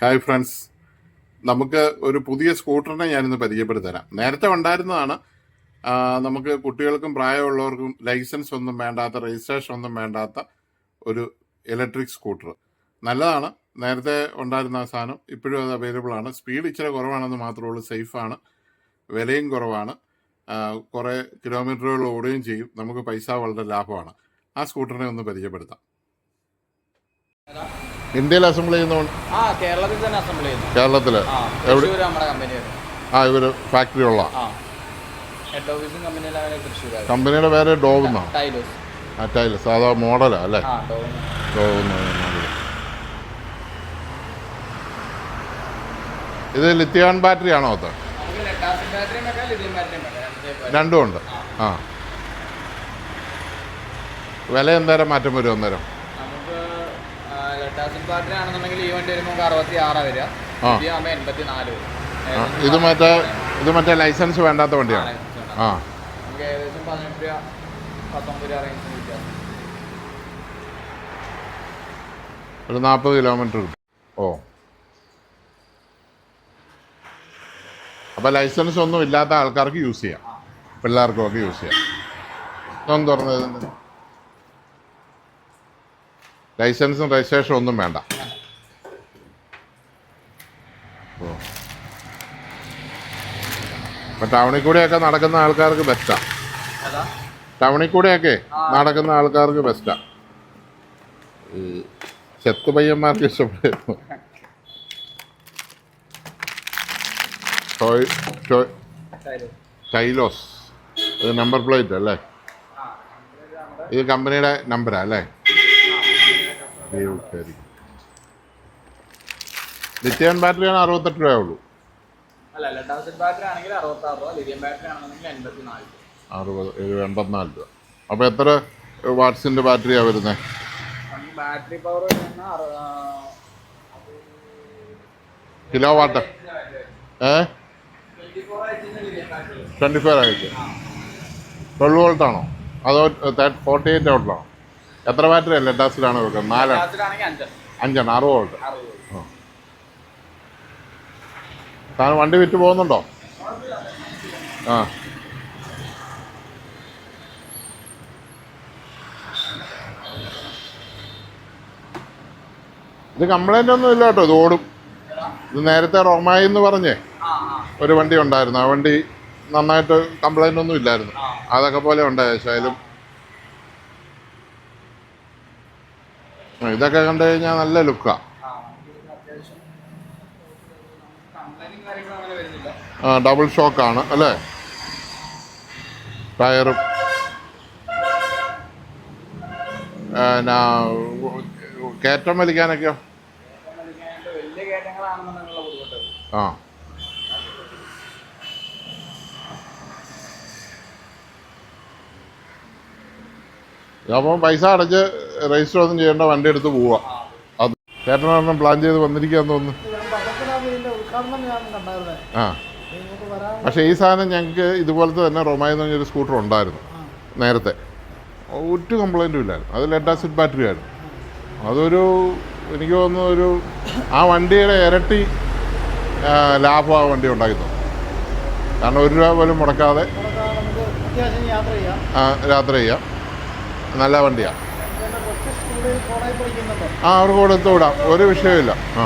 Hi friends. നമുക്ക് ഒരു പുതിയ സ്കൂട്ടറിനെ ഞാനിന്ന് പരിചയപ്പെടുത്തരാം. നേരത്തെ ഉണ്ടായിരുന്നതാണ്. നമുക്ക് കുട്ടികൾക്കും പ്രായമുള്ളവർക്കും ലൈസൻസ് ഒന്നും വേണ്ടാത്ത രജിസ്ട്രേഷൻ ഒന്നും വേണ്ടാത്ത ഒരു ഇലക്ട്രിക് സ്കൂട്ടർ നല്ലതാണ്. നേരത്തെ ഉണ്ടായിരുന്ന സാധനം ഇപ്പോഴും അത് അവൈലബിൾ ആണ്. സ്പീഡ് ഇച്ചിരി കുറവാണെന്ന് മാത്രമേ ഉള്ളൂ. സേഫാണ് വിലയും കുറവാണ്. കുറേ കിലോമീറ്ററുകൾ ഓടുകയും ചെയ്യും. നമുക്ക് പൈസ വളരെ ലാഭമാണ്. ആ സ്കൂട്ടറിനെ ഒന്ന് പരിചയപ്പെടുത്താം. ഇന്ത്യയിൽ അസംബിൾ ചെയ്യുന്ന ആ കേരളത്തിൽ തന്നെ അസംബിൾ ചെയ്യുന്നു. കേരളത്തിൽ ആ എവിടെ? തൃശ്ശൂർ നമ്മുടെ കമ്പനി ആ ഇവർ ഫാക്ടറി ഉള്ള. ആ. ഹെഡ് ഓഫീസും കമ്പനിയിലാണ് തൃശ്ശൂർ കമ്പനിയുടെ പേര് ഡോവ് ടൈലോസ് ആ ടൈൽ സാധാ മോഡലാ അല്ലേ? ആ model. ഇത് ലിത്തിയാൻ ബാറ്ററി ആണോ അത്? നമുക്ക് ലെറ്റാസിൻ ബാറ്ററിയും വെക്കാം ലിഥിയം ബാറ്ററിയും വെക്കാം. രണ്ടേ പോലെ. രണ്ടും ഉണ്ട്. ആ. വില എന്തേരം? മാറ്റം വരും അന്നേരം? ആണെന്നുണ്ടെങ്കിൽ ഈ വണ്ടി വരുമ്പോൾ അറുപത്തി വരിക. ഇത് ആകുമ്പോൾ എൺപത്തി നാല് വരും. ആ, ഏകദേശം ഇത് മറ്റേ ഇത് മറ്റേ ലൈസൻസ് വേണ്ടാത്ത വണ്ടിയാണ് ആ നമുക്ക് ഏകദേശം പതിനെട്ട് രൂപ പത്തൊമ്പത് രൂപ റേഞ്ചിന് ഒരു നാൽപ്പത് കിലോമീറ്റർ കിട്ടും ഓ. അപ്പോൾ ലൈസൻസ് ഒന്നും ഇല്ലാത്ത ആൾക്കാർക്ക് യൂസ് ചെയ്യാം. പിള്ളേർക്കും ഒക്കെ യൂസ് ചെയ്യാം. ഇതൊന്ന് തുറന്നത് ലൈസൻസും രജിസ്ട്രേഷനും ഒന്നും വേണ്ട. ഇപ്പം ടൗണിൽ കൂടെയൊക്കെ നടക്കുന്ന ആൾക്കാർക്ക് ബെസ്റ്റാ ടൗണിൽ കൂടെയൊക്കെ നടക്കുന്ന ആൾക്കാർക്ക് ബെസ്റ്റാ ഈ ചെത്ത് പയ്യന്മാർക്ക് ഇഷ്ടപ്പെടുന്നു. ടൈലോസ്. ഇത് നമ്പർ പ്ലേറ്റ് അല്ലേ? ഈ ഇത് ഇത് കമ്പനിയുടെ നമ്പറാ അല്ലേ? ശരി ബാറ്ററി ബാറ്ററിയാണ് അറുപത്തെട്ട് രൂപ ഉള്ളൂ അല്ല ലെറ്റാസിൻ ബാറ്ററി ആണെങ്കിൽ അറുപത്താറ് രൂപ ലിഥിയം ബാറ്ററി ആണെന്നുണ്ടെങ്കിൽ രൂപ. അറുപത് എൺപത്തിനാല് രൂപ. അപ്പോൾ എത്ര വാട്ട്സിന്റെ ബാറ്ററിയാണ് വരുന്നത് ബാറ്ററി പവർ കിലോ വാട്ട് ഏ 24 ആഴ്ചയിൽ ലിഥിയം ബാറ്ററി വരും. ട്വന്റി ഫോർ ആയിട്ട്. ട്വൽവ് വോൾട്ടാണോ? അതോ ഫോർട്ടി എയ്റ്റ് വോൾട്ടാണോ? എത്ര ബാറ്ററി അല്ല ഡാസിലാണ് വെക്കുന്നത്? നാലാണ് അഞ്ചാണ് അറുപത് വോൾട്ട് താൻ വണ്ടി വിറ്റ് പോകുന്നുണ്ടോ? ആ. ഇത് കംപ്ലൈന്റ് ഒന്നും ഇല്ല കേട്ടോ ഇത് ഓടും. ഇത് നേരത്തെ റോമായി എന്ന് പറഞ്ഞേ. ഒരു വണ്ടി ഉണ്ടായിരുന്നു. ആ വണ്ടി നന്നായിട്ട് കംപ്ലൈന്റ് ഒന്നും ഇല്ലായിരുന്നു. അതൊക്കെ പോലെ ഉണ്ടായ ശൈലും ഇതൊക്കെ കണ്ടു കഴിഞ്ഞാൽ നല്ല ലുക്കാ. ആ ഡബിൾ ഷോക്കാണ് അല്ലേ? ടയറും. എന്നാ, കയറ്റം വലിക്കാനൊക്കെയോ? ആ. അപ്പം പൈസ അടച്ച് രജിസ്റ്റർ ഒന്നും ചെയ്യേണ്ട വണ്ടി എടുത്ത് പോവാം. അത് ചേട്ടനാണ് പ്ലാൻ ചെയ്ത് വന്നിരിക്കാന്ന് തോന്നുന്നു. ആ. പക്ഷെ ഈ സാധനം ഞങ്ങൾക്ക് ഇതുപോലത്തെ തന്നെ റൊമായെന്ന് പറഞ്ഞൊരു സ്കൂട്ടർ ഉണ്ടായിരുന്നു. നേരത്തെ. ഒരു കംപ്ലൈന്റും ഇല്ലായിരുന്നു. അത് ലെഡ് ആസിഡ് ബാറ്ററി ആയിരുന്നു. അതൊരു എനിക്ക് തോന്നുന്നു ഒരു ആ വണ്ടിയുടെ ഇരട്ടി ലാഭം ആ വണ്ടി ഉണ്ടാക്കി തന്നു. കാരണം ഒരു രൂപ പോലും മുടക്കാതെ യാത്ര ചെയ്യാം. നല്ല വണ്ടിയാണ് ആ അവർക്ക് കൊടുത്തു വിടാം ഒരു വിഷയമില്ല ആ.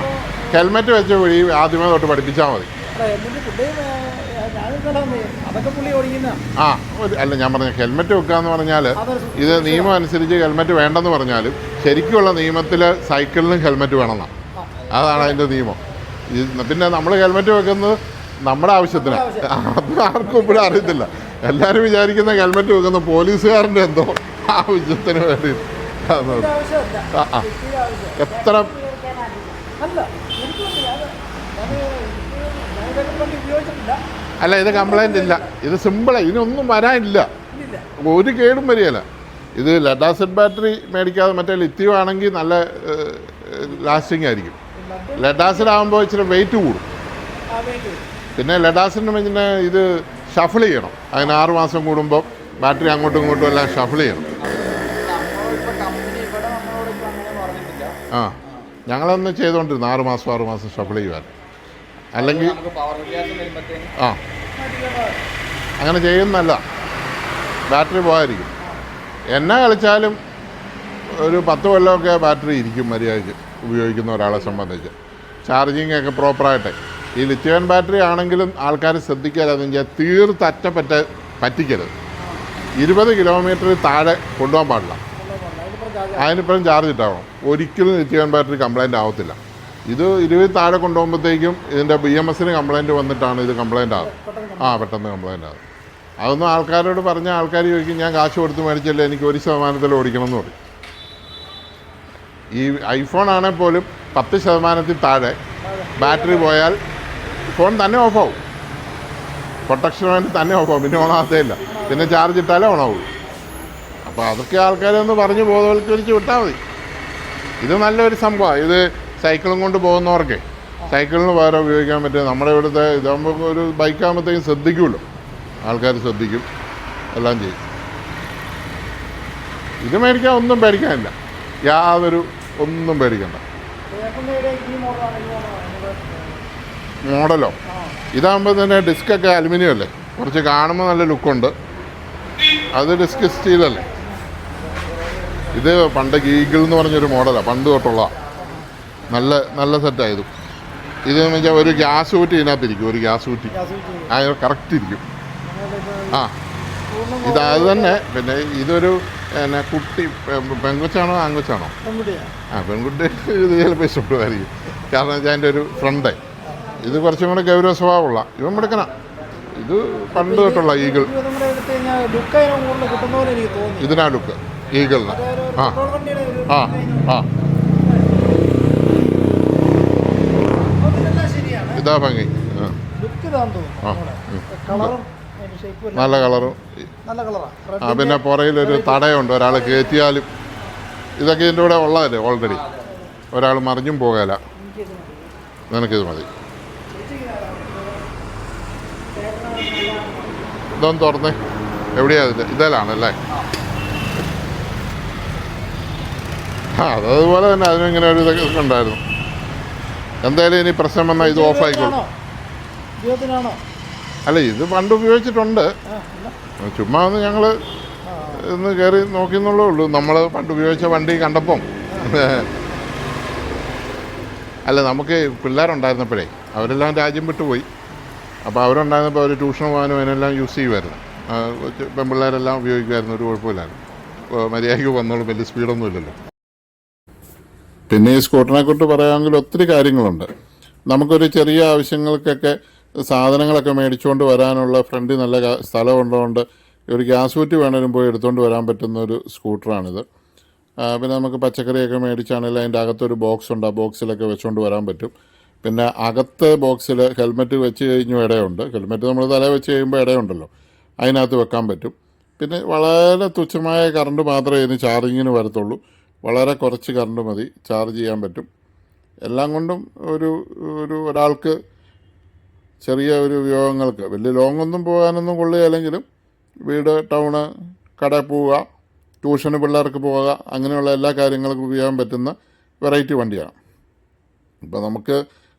ഹെൽമെറ്റ് വെച്ച് വഴി ആദ്യമേ തൊട്ട് പഠിപ്പിച്ചാൽ മതി. ആ ഒരു അല്ല ഞാൻ പറഞ്ഞ ഹെൽമെറ്റ് വെക്കുക എന്ന് പറഞ്ഞാൽ ഇത് നിയമം അനുസരിച്ച് ഹെൽമെറ്റ് വേണ്ടെന്ന് പറഞ്ഞാലും ശരിക്കുള്ള നിയമത്തിൽ സൈക്കിളിന് ഹെൽമെറ്റ് വേണമെന്നാണ് അതാണ് അതിന്റെ നിയമം. പിന്നെ നമ്മൾ ഹെൽമെറ്റ് വെക്കുന്നത് നമ്മുടെ ആവശ്യത്തിന്. അത് ആർക്കും ഇപ്പോഴും അറിയത്തില്ല. എല്ലാവരും വിചാരിക്കുന്ന ഹെൽമെറ്റ് വെക്കുന്ന പോലീസുകാരന്റെ എന്തോ ആവശ്യത്തിന് വേണ്ടി ആണെന്ന്. ഇതിന്റെ ആവശ്യമല്ല ആ, ആ. എത്ര അല്ല ഇത് കംപ്ലൈന്റ് ഇല്ല. ഇത് സിമ്പിളാണ് ഇതിനൊന്നും വരാനില്ല. ഒരു കേടും വരികയില്ല. ഇത് ലഡാസെറ്റ് ബാറ്ററി മേടിക്കാതെ മറ്റേ ലിത്യം ആണെങ്കിൽ നല്ല ലാസ്റ്റിംഗ് ആയിരിക്കും. ലഡാസിഡ് ആകുമ്പോൾ ഇച്ചിരി വെയിറ്റ് കൂടും. പിന്നെ ലഡാസിന് പിന്നെ ഇത് ഷഫിൾ ചെയ്യണം. അതിന് ആറ് മാസം കൂടുമ്പോൾ ബാറ്ററി അങ്ങോട്ടും ഇങ്ങോട്ടും എല്ലാം ഷഫിൾ ചെയ്യണം നമ്മളിപ്പോൾ കമ്പനി ഇവിടെ നമ്മളോട് ഇപ്പം അങ്ങനെ പറഞ്ഞിട്ടില്ല ആ. ഞങ്ങളന്ന് ചെയ്തുകൊണ്ടിരുന്നു ആറ് മാസം ആറ് മാസം ഷഫിൾ ചെയ്യുവാൻ. അല്ലെങ്കിൽ ആ. അങ്ങനെ ചെയ്യുന്നല്ല. ബാറ്ററി പോകാതിരിക്കും എന്നെ കളിച്ചാലും ഒരു പത്ത് കൊല്ലമൊക്കെ ബാറ്ററി ഇരിക്കും മര്യാദയ്ക്ക് ഉപയോഗിക്കുന്ന ഒരാളെ സംബന്ധിച്ച്. ചാർജിങ് ഒക്കെ പ്രോപ്പറായിട്ട് ഈ ലിത്യോൺ ബാറ്ററി ആണെങ്കിലും ആൾക്കാർ ശ്രദ്ധിക്കാതെന്ന് വെച്ചാൽ തീർത്ത് അറ്റപ്പറ്റ പറ്റിക്കരുത്. ഇരുപത് കിലോമീറ്ററിൽ താഴെ കൊണ്ടുപോകാൻ പാടില്ല. അതിനിപ്പുറം ചാർജ് ഇട്ടാവണം ഒരിക്കലും ലിത്യോൺ ബാറ്ററി കംപ്ലൈന്റ് ആവത്തില്ല. ഇത് ഇരുപത് താഴെ കൊണ്ടുപോകുമ്പോഴത്തേക്കും ഇതിന്റെ ബി എം എസിന് കംപ്ലൈന്റ് വന്നിട്ടാണ് ഇത് കംപ്ലൈന്റ് ആകുന്നത് ആ പെട്ടെന്ന് കംപ്ലൈന്റ് ആകും അതൊന്നും ആൾക്കാരോട് പറഞ്ഞ ആൾക്കാർ ചോദിക്കും ഞാൻ കാശ് കൊടുത്ത് മേടിച്ചല്ലേ എനിക്ക് ഒരു ശതമാനത്തിൽ ഓടിക്കണം എന്ന് പറയും. ഈ ഐഫോൺ ആണെങ്കിൽ പോലും പത്ത് ശതമാനത്തിൽ താഴെ ബാറ്ററി പോയാൽ ഫോൺ തന്നെ ഓഫാവും പ്രൊട്ടക്ഷന് വേണ്ടി തന്നെ ഓഫാവും പിന്നെ ഓണാകത്തേ ഇല്ല. പിന്നെ ചാർജ് ഇട്ടാലേ ഓണാവുള്ളൂ അപ്പോൾ അതൊക്കെ ആൾക്കാരെ ഒന്ന് പറഞ്ഞ് ബോധവൽക്കരിച്ച് വിട്ടാൽ മതി. ഇത് നല്ലൊരു സംഭവമാണ് ഇത് സൈക്കിളും കൊണ്ട് പോകുന്നവർക്ക് സൈക്കിളിന് പകരം ഉപയോഗിക്കാൻ പറ്റും. നമ്മുടെ ഇവിടുത്തെ ഇതാകുമ്പോൾ ഒരു ബൈക്കാകുമ്പോഴത്തേക്കും ശ്രദ്ധിക്കുമല്ലോ. ആൾക്കാർ ശ്രദ്ധിക്കും. എല്ലാം ചെയ്യും. ഇത് മേടിക്കാൻ ഒന്നും പേടിക്കാനില്ല. യാതൊരു ഒന്നും പേടിക്കണ്ട. മോഡലോ? ഇതാകുമ്പോൾ തന്നെ ഡിസ്കൊക്കെ അലുമിനിയം അല്ലേ? കുറച്ച് കാണുമ്പോൾ നല്ല ലുക്കുണ്ട്. അത് ഡിസ്ക് സ്റ്റീലല്ലേ? ഇത് പണ്ട് ഗീഗിൾ എന്ന് പറഞ്ഞൊരു മോഡലാണ് പണ്ട് തൊട്ടുള്ള. നല്ല നല്ല സെറ്റായതും. ഇത് എന്ന് വെച്ചാൽ ഒരു ഗ്യാസ് ഊറ്റി ഇതിനകത്തിരിക്കും ഒരു ഗ്യാസ് ഊറ്റി. ആ കറക്റ്റ് ഇരിക്കും ആ. ഇത് അത് തന്നെ പിന്നെ ഇതൊരു പിന്നെ കുട്ടി പെങ്കൊച്ചാണോ ആങ്കൊച്ചാണോ? ആ പെൺകുട്ടി ഇത് ചിലപ്പോൾ ഇഷ്ടപ്പെടുമായിരിക്കും. കാരണം വെച്ചാൽ അതിന്റെ ഒരു ഫ്രണ്ട്. ഇത് കുറച്ചും കൂടെ ഗൗരവ സ്വഭാവമുള്ള ഇവൻ എടുക്കണം ഇത് പണ്ട് തൊട്ടുള്ള ഈഗിൾ ലുക്ക് അതിന് കൂടുതൽ എനിക്ക് തോന്നി ഇതിനാ ലുക്ക് ഈഗിളിന്. ആ. ആ ആ. ഇതാ ഭംഗി. ആ. ലുക്ക് ഇതാന്ന് തോന്നുന്നു. ഉം. കളറും അതിന്റെ നല്ല കളറും. നല്ല കളറാണ് ആ പിന്നെ പുറയിലൊരു തടയുണ്ട്. ഒരാൾ കയറ്റിയാലും ഇതൊക്കെ ഇതിന്റെ കൂടെ ഉള്ളതല്ലേ ഓൾറെഡി ഒരാൾ മറിഞ്ഞും പോകാല. നിനക്കിത് മതി. ഇതൊന്ന് തുറന്നേ. എവിടെയാ ഇത്? ഇതിലാണല്ലേ ആ. അതതുപോലെ തന്നെ അതിനും ഇങ്ങനെ ഒരു ഇതൊക്കെ ഉണ്ടായിരുന്നു. എന്തായാലും ഇനി പ്രശ്നം വന്നാൽ ഇത് ഓഫ് ആയിക്കോളും ജീവിതത്തിനാണോ? അല്ല ഇത് പണ്ട് ഉപയോഗിച്ചിട്ടുണ്ട്. ചുമ്മാ ഒന്ന് ഞങ്ങൾ ഇന്ന് കയറി നോക്കി എന്നുള്ളേ ഉള്ളൂ. നമ്മൾ പണ്ട് ഉപയോഗിച്ച വണ്ടി കണ്ടപ്പം. അല്ല നമുക്ക് പിള്ളേരുണ്ടായിരുന്നപ്പോഴേ അവരെല്ലാം രാജ്യം വിട്ടുപോയി. അപ്പോൾ അവരുണ്ടായിരുന്നപ്പോൾ അവർ ട്യൂഷൻ പോകാനും അതിനെല്ലാം യൂസ് ചെയ്യുമായിരുന്നു. പെൺപിള്ളേരെല്ലാം ഉപയോഗിക്കുമായിരുന്നു ഒരു കുഴപ്പമില്ലായിരുന്നു. മര്യാദയ്ക്ക് വന്നോളും വലിയ സ്പീഡൊന്നും ഇല്ലല്ലോ. പിന്നെ ഈ സ്കൂട്ടറിനെ കുറിച്ച് പറയുകയാണെങ്കിൽ ഒത്തിരി കാര്യങ്ങളുണ്ട്. നമുക്കൊരു ചെറിയ ആവശ്യങ്ങൾക്കൊക്കെ സാധനങ്ങളൊക്കെ മേടിച്ചുകൊണ്ട് വരാനുള്ള ഫ്രണ്ടിൽ നല്ല സ്ഥലം ഉള്ളതുകൊണ്ട് ഒരു ഗ്യാസ് കുറ്റി വേണേലും പോയി എടുത്തുകൊണ്ട് വരാൻ പറ്റുന്ന ഒരു സ്കൂട്ടറാണിത്. പിന്നെ നമുക്ക് പച്ചക്കറിയൊക്കെ മേടിച്ചാണെങ്കിൽ അതിന്റെ അകത്തൊരു ബോക്സ് ഉണ്ട് ആ ബോക്സിലൊക്കെ വെച്ചുകൊണ്ട് വരാൻ പറ്റും. പിന്നെ അകത്ത് ബോക്സിൽ ഹെൽമെറ്റ് വെച്ച് കഴിഞ്ഞും ഇടയുണ്ട്. ഹെൽമെറ്റ് നമ്മൾ തല വെച്ച് കഴിയുമ്പോൾ ഇടയുണ്ടല്ലോ. അതിനകത്ത് വെക്കാൻ പറ്റും. പിന്നെ വളരെ തുച്ഛമായ കറണ്ട് മാത്രമേ ഇതിന് ചാർജിങ്ങിന് വരത്തുള്ളൂ. വളരെ കുറച്ച് കറണ്ട് മതി ചാർജ് ചെയ്യാൻ പറ്റും. എല്ലാം കൊണ്ടും ഒരു ഒരു ഒരാൾക്ക് ചെറിയ ഒരു ഉപയോഗങ്ങൾക്ക് വലിയ ലോങ് ഒന്നും പോകാനൊന്നും കൊള്ളുകയില്ലെങ്കിലും വീട് ടൗണ് കടയിൽ പോവുക ട്യൂഷന് പിള്ളേർക്ക് പോവുക അങ്ങനെയുള്ള എല്ലാ കാര്യങ്ങൾക്കും ഉപയോഗിക്കാൻ പറ്റുന്ന വെറൈറ്റി വണ്ടിയാണ്. ഇപ്പോൾ നമുക്ക്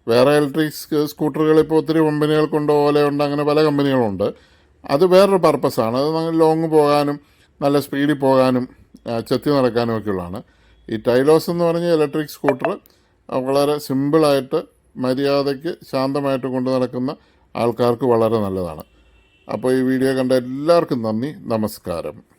വേറെ ഇലക്ട്രിക് സ്കൂട്ടറുകൾ ഇപ്പോൾ ഒത്തിരി കമ്പനികൾക്കുണ്ട് ഓലയുണ്ട് അങ്ങനെ പല കമ്പനികളുണ്ട് അത് വേറൊരു പർപ്പസാണ് അത് നമ്മൾ ലോങ് പോകാനും നല്ല സ്പീഡിൽ പോകാനും ചെത്തി നടക്കാനും ഒക്കെ ഉള്ളതാണ്. ഈ ടൈലോസ് എന്ന് പറഞ്ഞ ഇലക്ട്രിക് സ്കൂട്ടർ വളരെ സിമ്പിളായിട്ട് മര്യാദയ്ക്ക് ശാന്തമായിട്ട് കൊണ്ടു നടക്കുന്ന ആൾക്കാർക്ക് വളരെ നല്ലതാണ്. അപ്പോൾ ഈ വീഡിയോ കണ്ട എല്ലാവർക്കും നന്ദി. നമസ്കാരം.